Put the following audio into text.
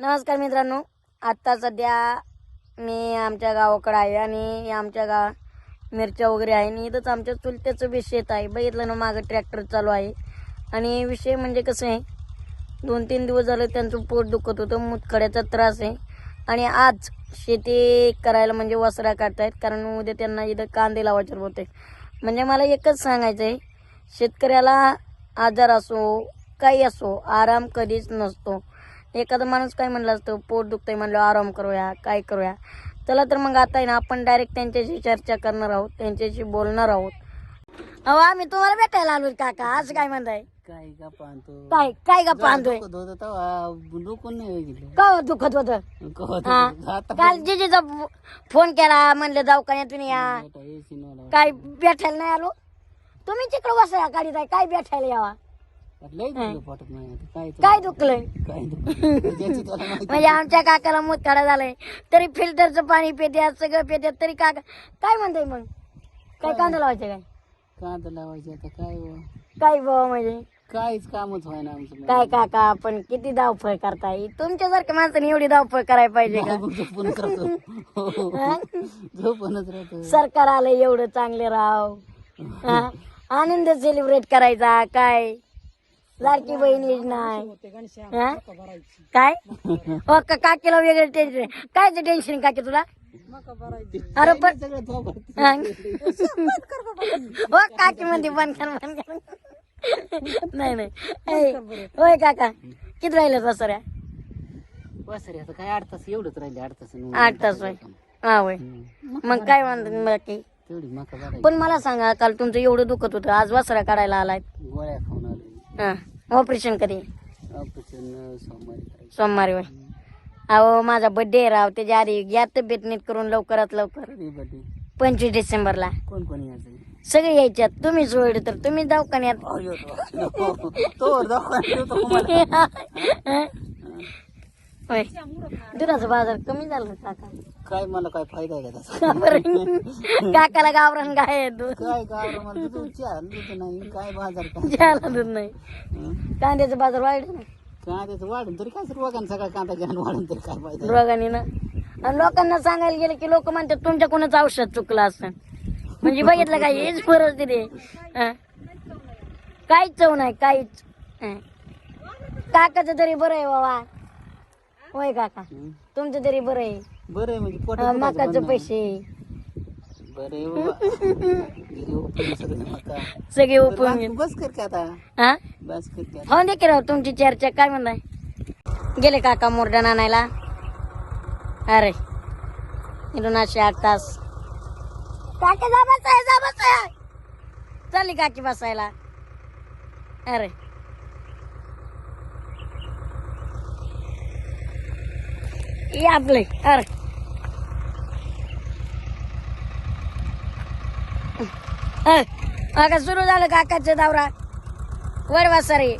नमस्कार मित्रांनो आत्ता सध्या मी आमच्या गावाकडं आहे आणि आमच्या गाव मिरच्या वगैरे आहे आणि इथंच आमच्या चुलत्याचं बी शेत आहे. बघितलं ना मागं ट्रॅक्टर चालू आहे. आणि विषय म्हणजे कसं आहे दोन तीन दिवस झालं त्यांचं पोट दुखत होतं मुतखड्याचा त्रास आहे. आणि आज शेती करायला म्हणजे वसरा काढतायत कारण उद्या त्यांना इथं कांदे लावायचे होते. म्हणजे मला एकच सांगायचं आहे शेतकऱ्याला आजार असो काही असो आराम कधीच नसतो. एखादा माणूस काय म्हणलं असतं पोट दुखतंय म्हणलं आराम करूया काय करूया. चला तर मग आता आहे ना आपण डायरेक्ट त्यांच्याशी चर्चा करणार आहोत त्यांच्याशी बोलणार आहोत. अहो आम्ही तुम्हाला भेटायला आलो काका आज काय म्हणताय? काय का पाहतो काय काय का पाहतोय दुखत होतं तेव्हा डोकं नाही गेलं का हो दुखत होत? काल जिजीचा फोन केला म्हणलं दवाखान्यातून या. काय भेटायला नाही आलो? तुम्ही तिकडे वसळा काढीत आहे काय भेटायला यावा? लय दुखलं पोटात नाही आता काय तर- काय दुखलंय? काय दुखलं ज्याची त्याला माहिती म्हणजे आमच्या काकाला मुतखडा झालाय. तरी फिल्टरचं पाणी पित्यात सगळं पित्यात तरी काका काय म्हणताय मग? काय कांदा लावायचं काय? कांदा लावायचे आता काय. काय बाबा म्हणजे? काहीच कामच व्हायना आमचं काय काका आपण किती धावफळ करताय? तुमच्यासारख्या माणसाने एवढी धावफळ करायला पाहिजे का? मग करतो हो, हो, हा? झोपूनच राहतो. सरकार आलं एवढं चांगले राव. हा? आनंद सेलिब्रेट करायचा काय? लाडकी बहीण योजना आहे हा? काय? हो का? काकीला वेगळं टेन्शन काय टेन्शन काकी तुला? अरे पण हा. काकी म्हणते बंद कर बंद कर. नाही नाही. होय काका. किती राहिले बसऱ्या? वासरे आता काय आठ तास एवढंच राहिले आठ तास. आठ तास होय. हा होय. मग काय म्हणतात बाकी? तेवढी मका भरायची. पण मला सांगा काल तुमचं एवढं दुखत होतं आज वसरा काढायला आलाय. गोळ्या ऑपरेशन कधी? ऑपरेशन सोमवारी सोमवारी होय. अहो माझा बर्थडे आहे राव. त्याच्या आधी या तब्येत नीट करून लवकरात लवकर. पंचवीस डिसेंबरला. कोण कोण यायचं? सगळे यायच्यात तुम्ही सोडले तर तुम्ही दवाखान्यात. तो. होय. दुधाचा बाजार कमी झाला काका काय मला काय फायदा आहे का त्याचा बरं? काकाला गावरान गाय आहे दूध काय गाव मला दूध चहा दूध नाही काय बाजार काय ज्याला दूध नाही हं? कांद्याचा बाजार वाढला ना कांद्याचं वाढून तरी काय सर्व सगळा कांदा घ्या वाढून तरी काय फायदा? रोगाने ना आणि लोकांना सांगायला गेलं की लोक म्हणतात तुमच्या कोणाच औषध चुकलं असं म्हणजे बघितलं काय हेच परिस्थिती आहे. हं. काहीच चव नाही काहीच हं. काकाचं तरी बरं आहे बाबा होय काका हं? तुमचं तरी बरं आहे. बरं आहे म्हणजे पोटात मकाचं पैसे बरं आहे बाबा. गेली उपटून सगळं मका. सगळे बरं, उपवून बस- कर की आता. हा? बस कर की आता. हो दे की राव तुमची चर्चा काय म्हणताय? गेले काका मोरडण आणायला अरे इथून असे आठ तास. काकी जा बसाय जा बसाय. चालली काकी बसायला. अरे. आपले अरे. अ, अगं सुरू झालं काकाचं दावरा वर बसा रे.